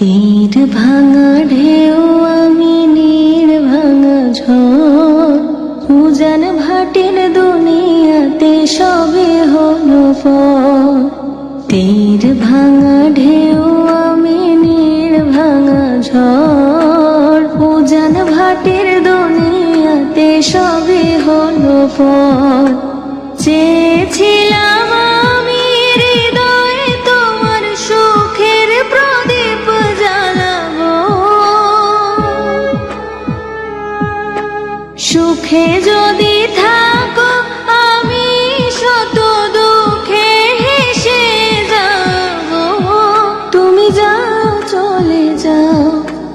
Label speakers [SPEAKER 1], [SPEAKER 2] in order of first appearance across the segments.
[SPEAKER 1] তীর ভাঙা ঢেউ আমি নীর ভাঙা ঝড়। ভাটির দুনিয়াতে সবে হলো পর। তীর ভাঙা ঢেউ আমি নীর ভাঙা ঝড়। উজান ভাটির দুনিয়াতে সবে হলো চেয়েছিলাম সুখে যদি থাকো, আমি শত দুঃখে হেসে যাব। তুমি যাও, চলে যাও,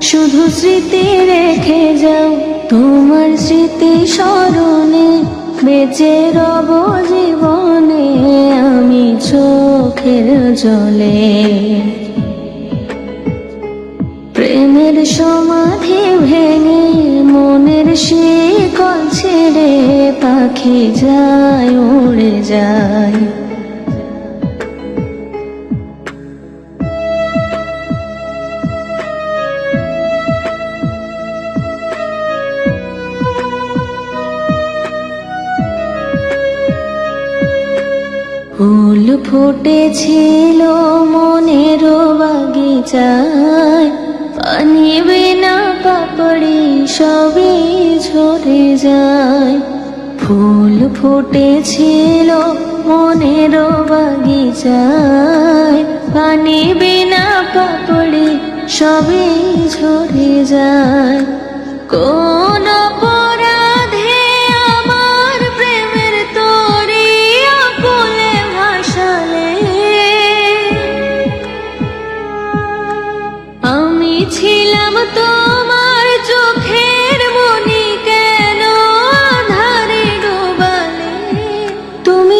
[SPEAKER 1] শুধু স্মৃতি রেখে যাও। তোমার স্মৃতি স্মরণে বেঁচে রব জীবনে, আমি চোখের জলে। প্রেমের সমাধি ভেঙে মনের ছেড়ে পাখি যায় উড়ে যায়। ফুল ফুটেছিল মনের বাগিচায় পানি বিনা পাপড়ি সবই ঝরে যায়। ফুল ফুটেছিল মনের বাগিচায়। পানি বিনা পাপড়ে সবই ঝরে যায়।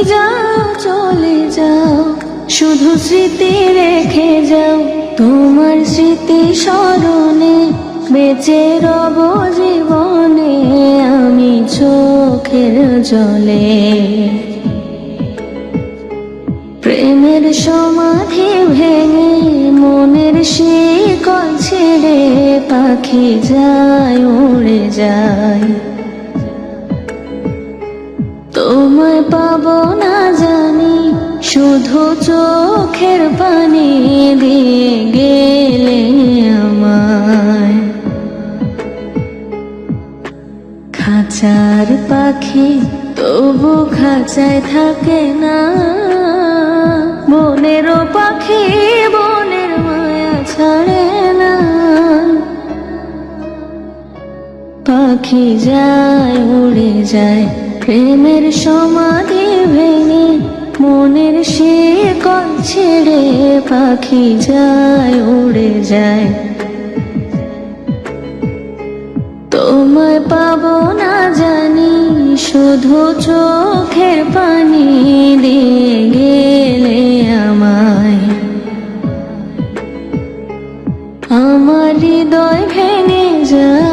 [SPEAKER 1] যাও, চলে যাও। শুধু স্মৃতি রেখে যাও। তোমার স্মৃতি স্মরণে বেঁচে রব জীবনে আমি চোখের জলে। প্রেমের সমাধি ভেঙে মনের শিকল ছেড়ে পাখি যায়, উড়ে যায়। পাবো না জানি, শুধু চোখের পানি দিয়ে গেলে আমায়। খাঁচার পাখি তবু খাঁচায় থাকে না। বনেরও পাখি বনের মায়া ছাড়ে না। পাখি যায়, উড়ে যায় প্রেমের সমাধি ভেঙে মনের সে কল ছেড়ে পাখি যায়, উড়ে যায়। তোমায় পাব না জানি, শুধু চোখের পানি দিয়ে গেলে আমায়। আমার হৃদয় ভেঙে যায়